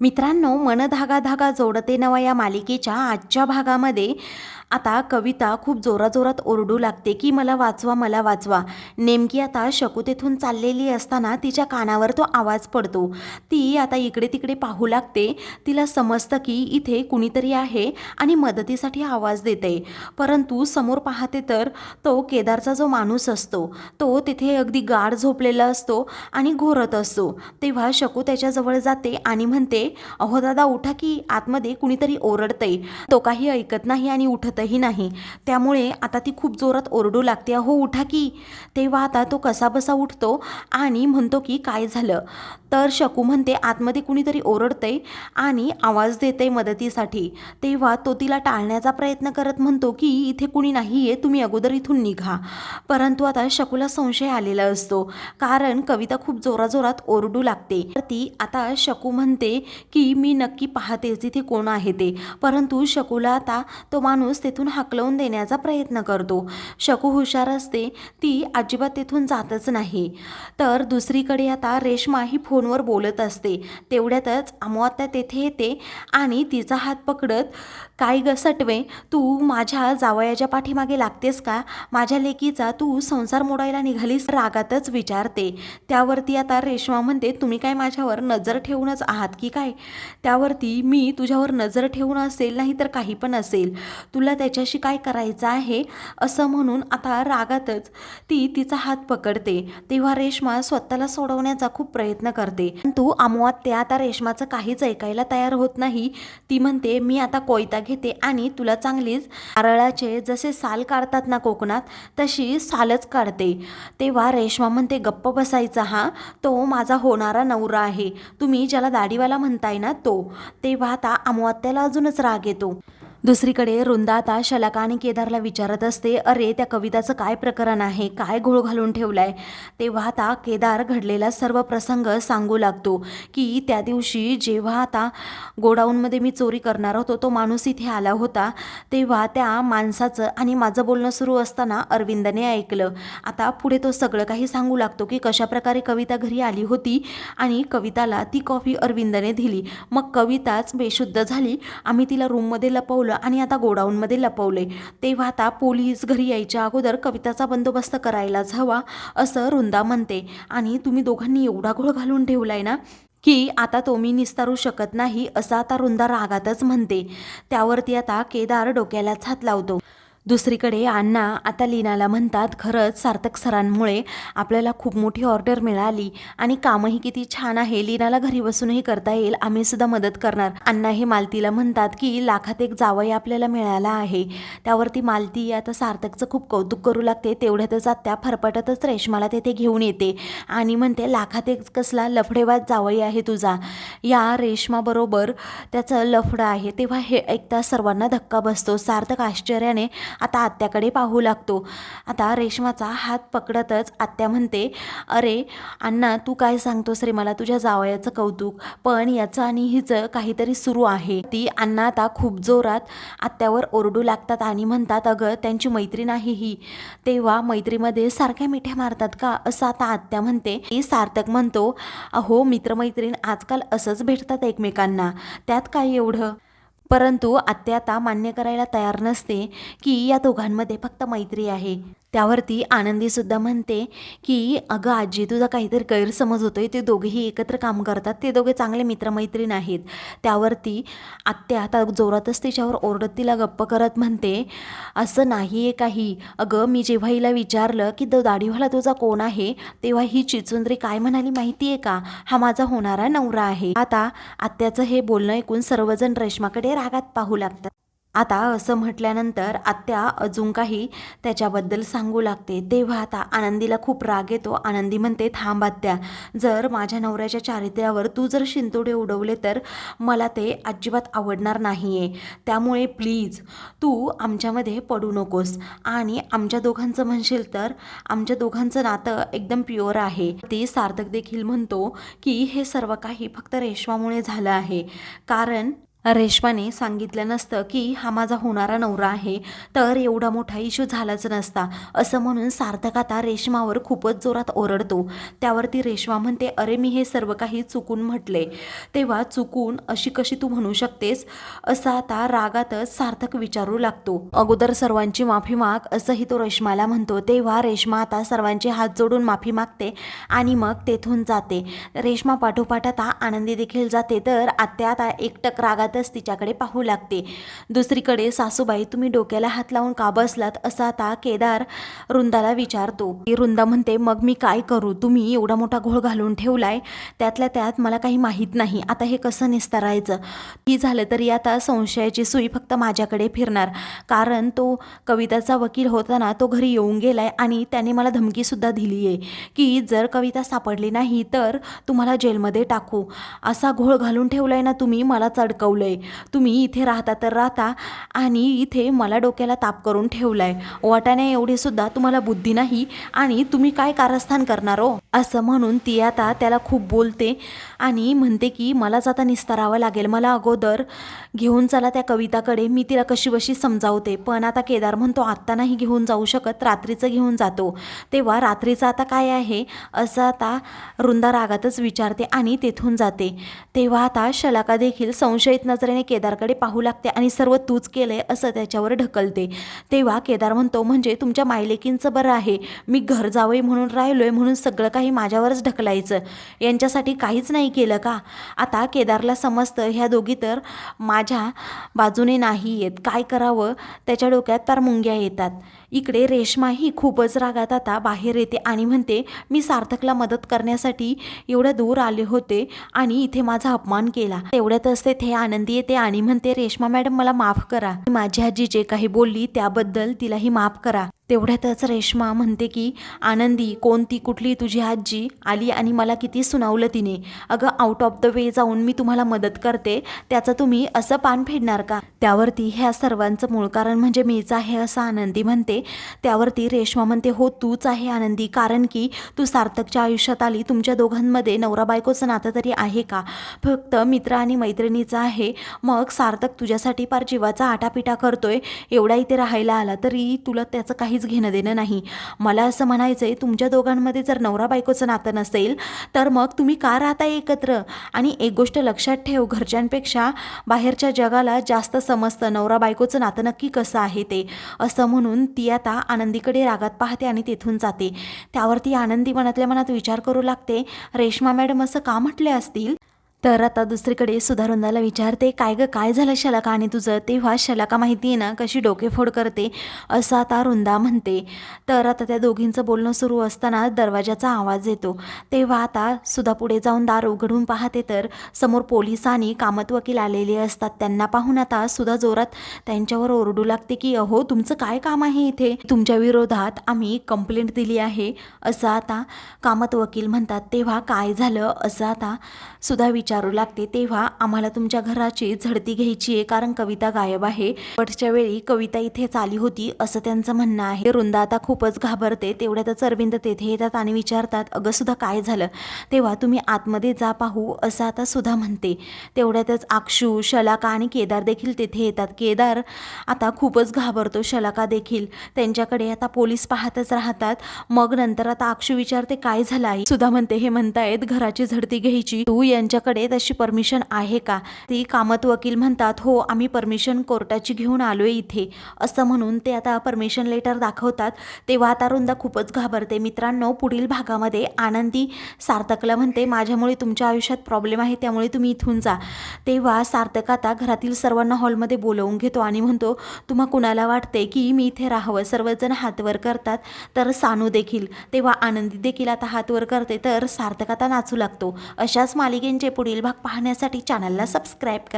मित्रांनो मन धागा धागा जोडते नवा या मालिकेच्या आजच्या भागामध्ये. आता कविता खूप जोराजोरात ओरडू लागते की मला वाचवा मला वाचवा. नेमकी आता शकू तेथून चाललेली असताना तिच्या कानावर तो आवाज पडतो. ती आता इकडे तिकडे पाहू लागते. तिला समजतं की इथे कुणीतरी आहे आणि मदतीसाठी आवाज देते. परंतु समोर पाहते तर तो केदारचा जो माणूस असतो तो तिथे अगदी गाढ झोपलेला असतो आणि घोरत असतो. तेव्हा शकू त्याच्याजवळ जाते आणि म्हणते अहो दादा उठा की आतमध्ये कुणीतरी ओरडतंय. तो काही ऐकत नाही आणि उठत उठतही नाही. त्यामुळे आता ती खूप जोरात ओरडू लागते अहो उठा की. तेव्हा आता तो कसाबसा उठतो आणि म्हणतो की काय झालं? तर शकू म्हणते आतमध्ये कुणीतरी ओरडतंय आणि आवाज देते मदतीसाठी. तेव्हा तो तिला टाळण्याचा प्रयत्न करत म्हणतो की इथे कुणी नाही आहे तुम्ही अगोदर इथून निघा. परंतु आता शकूला संशय आलेला असतो कारण कविता खूप जोराजोरात ओरडू लागते. तर ती आता शकू म्हणते की मी नक्की पाहतेच इथे कोण आहे ते. परंतु शकूला आता तो माणूस तेथून हाकलवून देण्याचा प्रयत्न करतो. शकू हुशार असते ती अजिबात तेथून जातच नाही. तर दुसरीकडे आता रेश्मा ही फोनवर बोलत असते. तेवढ्यातच अमोत्या तेथे येते आणि तिचा हात पकडत काय ग सटवे तू माझ्या जावयाच्या पाठीमागे लागतेस का? माझ्या लेकीचा तू संसार मोडायला निघालीस? रागातच विचारते. त्यावरती आता रेश्मा म्हणते तुम्ही काय माझ्यावर नजर ठेवूनच आहात की काय? त्यावरती मी तुझ्यावर नजर ठेवून असेल नाही तर काही पण असेल. तुला त्याच्याशी काय करायचं आहे असं म्हणून आता रागातच ती तिचा हात पकडते. तेव्हा रेश्मा स्वतःला सोडवण्याचा खूप प्रयत्न करते. तू अमवात ते आता रेश्माचं काहीच ऐकायला तयार होत नाही. ती म्हणते मी आता कोयता घेते आणि तुला चांगलीच नारळाचे जसे साल काढतात ना कोकणात तशी सालच काढते. तेव्हा रेश्मा म्हणते गप्प बसायचा हा. तो माझा होणारा नवरा आहे. तुम्ही ज्याला दाढीवाला म्हणताय ना तो. तेव्हा आता अमुवात्याला अजूनच राग येतो. दुसरीकडे वृंदा आता शलाका आणि केदारला विचारत असते अरे त्या कविताचं काय प्रकरण आहे? काय घोळ घालून ठेवलाय? तेव्हा आता केदार घडलेला सर्व प्रसंग सांगू लागतो की त्या दिवशी जेव्हा आता गोडाऊनमध्ये मी चोरी करणार होतो तो माणूस इथे आला होता. तेव्हा त्या माणसाचं आणि माझं बोलणं सुरू असताना अरविंदने ऐकलं. आता पुढे तो सगळं काही सांगू लागतो की कशाप्रकारे कविता घरी आली होती आणि कविताला ती कॉफी अरविंदने दिली. मग कविताच बेशुद्ध झाली. आम्ही तिला रूममध्ये लपवलं. आणि आता गोडाऊनमध्ये लपवले. तेव्हा आता पोलीस घरी यायच्या अगोदर कविताचा बंदोबस्त करायलाच हवा असं रुंदा म्हणते. आणि तुम्ही दोघांनी एवढा घोळ घालून ठेवलाय ना की आता तो मी निस्तारू शकत नाही असं आता रुंदा रागातच म्हणते. त्यावरती आता केदार डोक्यालाच हात लावतो. दुसरीकडे अण्णा आता लीनाला म्हणतात खरंच सार्थक सरांमुळे आपल्याला खूप मोठी ऑर्डर मिळाली आणि कामही किती छान आहे. लीनाला घरी बसूनही करता येईल. आम्ही सुद्धा मदत करणार. अण्णा हे मालतीला म्हणतात की लाखात एक जावई आपल्याला मिळाला आहे. त्यावरती मालती आता सार्थकचं खूप कौतुक करू लागते. तेवढ्यातच आत्या फरफटतच रेशमाला तेथे घेऊन येते आणि म्हणते लाखात एक कसला लफडेबाज जावई आहे तुझा. या रेशमाबरोबर त्याचं लफडं आहे. तेव्हा हे ऐकता सर्वांना धक्का बसतो. सार्थक आश्चर्याने आता आत्याकडे पाहू लागतो. आता रेशमाचा हात पकडतच आत्या म्हणते अरे अण्णा तू काय सांगतोस रे? मला तुझ्या जावयाचं कौतुक. पण याचं आणि हिचं काहीतरी सुरू आहे. ती अण्णा आता खूप जोरात आत्यावर ओरडू लागतात आणि म्हणतात अगं त्यांची मैत्रीण आहे ही. तेव्हा मैत्रीमध्ये सारख्या मिठ्या मारतात का? असं आता आत्या म्हणते. ती सार्थक म्हणतो अहो मित्रमैत्रीण आजकाल असंच भेटतात एकमेकांना. त्यात काय एवढं? परंतु आत्या आता मान्य करायला तयार नसते की या दोघांमध्ये फक्त मैत्री आहे. त्यावरती आनंदीसुद्धा म्हणते की अगं आजी तुझा काहीतरी गैरसमज होतोय. ते दोघेही एकत्र काम करतात. ते दोघे चांगले मित्रमैत्रीण आहेत. त्यावरती आत्या आता जोरातच तिच्यावर ओरडत तिला गप्प करत म्हणते असं नाही आहे काही. अगं मी जेव्हा हिला विचारलं की तो दाढीवाला तुझा कोण आहे? तेव्हा ही चिचुंद्री काय म्हणाली माहिती आहे का? हा माझा होणारा नवरा आहे. आता आत्याचं हे बोलणं ऐकून सर्वजण रेश्माकडे रागात पाहू लागतात. आता असं म्हटल्यानंतर आत्या अजून काही त्याच्याबद्दल सांगू लागते. तेव्हा आता आनंदीला खूप राग येतो. आनंदी म्हणते थांब आत्या जर माझ्या नवऱ्याच्या चारित्र्यावर तू जर शिंतोडे उडवले तर मला ते अजिबात आवडणार नाही आहे त्यामुळे प्लीज तू आमच्यामध्ये पडू नकोस. आणि आमच्या दोघांचं म्हणशील तर आमच्या दोघांचं नातं एकदम प्युअर आहे. ते सार्थक देखील म्हणतो की हे सर्व काही फक्त रेशमामुळे झालं आहे. कारण रेश्माने सांगितलं नसतं की हा माझा होणारा नवरा आहे तर एवढा मोठा इश्यू झालाच नसता. असं म्हणून सार्थक आता रेश्मावर खूपच जोरात ओरडतो. त्यावरती रेश्मा म्हणते अरे मी हे सर्व काही चुकून म्हटले. तेव्हा चुकून अशी कशी तू म्हणू शकतेस? असं आता रागातच सार्थक विचारू लागतो. अगोदर सर्वांची माफी माग असंही तो रेश्माला म्हणतो. तेव्हा रेश्मा आता सर्वांचे हात जोडून माफी मागते आणि मग तेथून जाते. रेश्मा पाठोपाठ आता आनंदी देखील जाते तर आत्या आता एकटक रागात रागातच तिच्याकडे पाहू लागते. दुसरीकडे सासूबाई तुम्ही डोक्याला हात लावून का बसलात? असा आता केदार रुंदाला विचारतो. की रुंदा म्हणते मग मी काय करू? तुम्ही एवढा मोठा घोळ घालून ठेवलाय. त्यातल्या त्यात मला काही माहीत नाही. आता हे कसं निस्तारायचं? ती झालं तरी आता संशयाची सुई फक्त माझ्याकडे फिरणार. कारण तो कविताचा वकील होताना तो घरी येऊन गेलाय आणि त्याने मला धमकीसुद्धा दिली आहे की जर कविता सापडली नाही तर तुम्हाला जेलमध्ये टाकू. असा घोळ घालून ठेवलाय ना तुम्ही मला चडकवलंय तुम्ही इथे राहता तर राहता आणि इथे मला डोक्याला ताप करून ठेवलाय. वाटाणे एवढी सुद्धा तुम्हाला बुद्धी नाही आणि तुम्ही काय कारस्थान करणार हो? असं म्हणून ती आता त्याला खूप बोलते आणि म्हणते की मलाच आता निस्तारावं लागेल मला अगोदर घेऊन चला त्या कविताकडे. मी तिला कशी बशी समजावते. पण आता केदार म्हणतो आत्ता नाही घेऊन जाऊ शकत रात्रीचं घेऊन जातो. तेव्हा रात्रीचं आता काय आहे? असं आता रुंदा रागातच विचारते आणि तेथून जाते. तेव्हा आता शलाका देखील संशयित नजरेने केदारकडे पाहू लागते आणि सर्व तूच केलंय असं त्याच्यावर ढकलते. तेव्हा केदार म्हणतो म्हणजे तुमच्या मायलेकींचं बरं आहे. मी घर जावई म्हणून राहिलोय म्हणून सगळं काही माझ्यावरच ढकलायचं. यांच्यासाठी काहीच नाही केलं का? आता केदारला समजतं ह्या दोघी तर माझ्या बाजूने नाही येत. काय करावं? त्याच्या डोक्यात फार मुंग्या येतात. इकडे रेश्माही खूपच रागात आता बाहेर येते आणि म्हणते मी सार्थकला मदत करण्यासाठी एवढ्या दूर आले होते आणि इथे माझा अपमान केला. तेवढ्यातच तेथे आनंदी येते आणि म्हणते रेश्मा मॅडम मला माफ करा. माझी आजी जे काही बोलली त्याबद्दल तिलाही माफ करा. तेवढ्यातच रेश्मा म्हणते की आनंदी कोणती कुठली तुझी आजी आली आणि मला किती सुनावलं तिने? अगं आउट ऑफ द वे जाऊन मी तुम्हाला मदत करते त्याचं तुम्ही असं पान फेडणार का? त्यावरती ह्या सर्वांचं मूळ कारण म्हणजे मीच आहे असं आनंदी म्हणते. त्यावरती रेश्मा म्हणते हो तूच आहे आनंदी कारण की तू सार्थकच्या आयुष्यात आली तुमच्या दोघांमध्ये नवरा बायकोचं नातं तरी आहे का? फक्त मित्र आणि मैत्रिणीचं आहे मग सार्थक तुझ्यासाठी फार जीवाचा आटापिटा करतोय एवढा इथे राहायला आला तरी तुला त्याचं काही काहीच घेणं देणं नाही. मला असं म्हणायचं आहे तुमच्या दोघांमध्ये जर नवरा बायकोचं नातं नसेल तर मग तुम्ही का राहता एकत्र? आणि एक गोष्ट लक्षात ठेव घरच्यांपेक्षा बाहेरच्या जगाला जास्त समजतं नवरा बायकोचं नातं नक्की कसं आहे ते. असं म्हणून ती आता आनंदीकडे रागात पाहते आणि तेथून जाते. त्यावरती आनंदी मनातल्या मनात विचार करू लागते रेश्मा मॅडम असं का म्हटले असतील? तर आता दुसरीकडे सुधारुंदाला विचारते काय गं काय झालं शलाका आणि तुझं? तेव्हा शलाका माहिती आहे ना कशी डोकेफोड करते? असं आता रुंदा म्हणते. तर आता त्या दोघींचं बोलणं सुरू असताना दरवाजाचा आवाज येतो. तेव्हा आता सुधा पुढे जाऊन दार उघडून पाहते तर समोर पोलीस आणि कामत वकील आलेले असतात. त्यांना पाहून आता सुधा जोरात त्यांच्यावर ओरडू लागते की अहो तुमचं काय काम आहे इथे? तुमच्या विरोधात आम्ही कंप्लेंट दिली आहे. असं आता कामत वकील म्हणतात. तेव्हा काय झालं? असं आता सुधा विचार विचारू लागते तेव्हा आम्हाला तुमच्या घराची झडती घ्यायची आहे कारण कविता गायब आहे. पटच्या वेळी कविता इथेच आली होती असं त्यांचं म्हणणं आहे. वृंदा आता खूपच घाबरते तेवढ्यातच अरविंद तेथे येतात आणि विचारतात अगं सुद्धा काय झालं? तेव्हा तुम्ही आतमध्ये जा पाहू असं आता सुद्धा म्हणते. तेवढ्यातच आक्षू शलाका आणि केदार देखील तेथे येतात. केदार आता खूपच घाबरतो शलाका देखील. त्यांच्याकडे आता पोलीस पाहतच राहतात. मग नंतर आता आक्षू विचारते काय झालं आहे सुद्धा म्हणते हे म्हणतायत घराची झडती घ्यायची. तू यांच्याकडे तशी परमिशन आहे का? ती कामत वकील म्हणतात हो आम्ही परमिशन कोर्टाची घेऊन आलो आहे इथे. असं म्हणून ते आता परमिशन लेटर दाखवतात. तेव्हा आता रुंदा खूपच घाबरते. मित्रांनो पुढील भागामध्ये आनंदी सार्थकला म्हणते माझ्यामुळे तुमच्या आयुष्यात प्रॉब्लेम आहे त्यामुळे तुम्ही इथून जा. तेव्हा सार्थक आता घरातील सर्वांना हॉलमध्ये बोलवून घेतो आणि म्हणतो तुम्हा कुणाला वाटते की मी इथे राहावं? सर्वजण हातवर करतात तर सानू देखील. तेव्हा आनंदी देखील आता हातवर करते तर सार्थक आता नाचू लागतो. अशाच मालिकेंचे पुढील भाग पाहण्यासाठी चॅनलला सबस्क्राईब करा.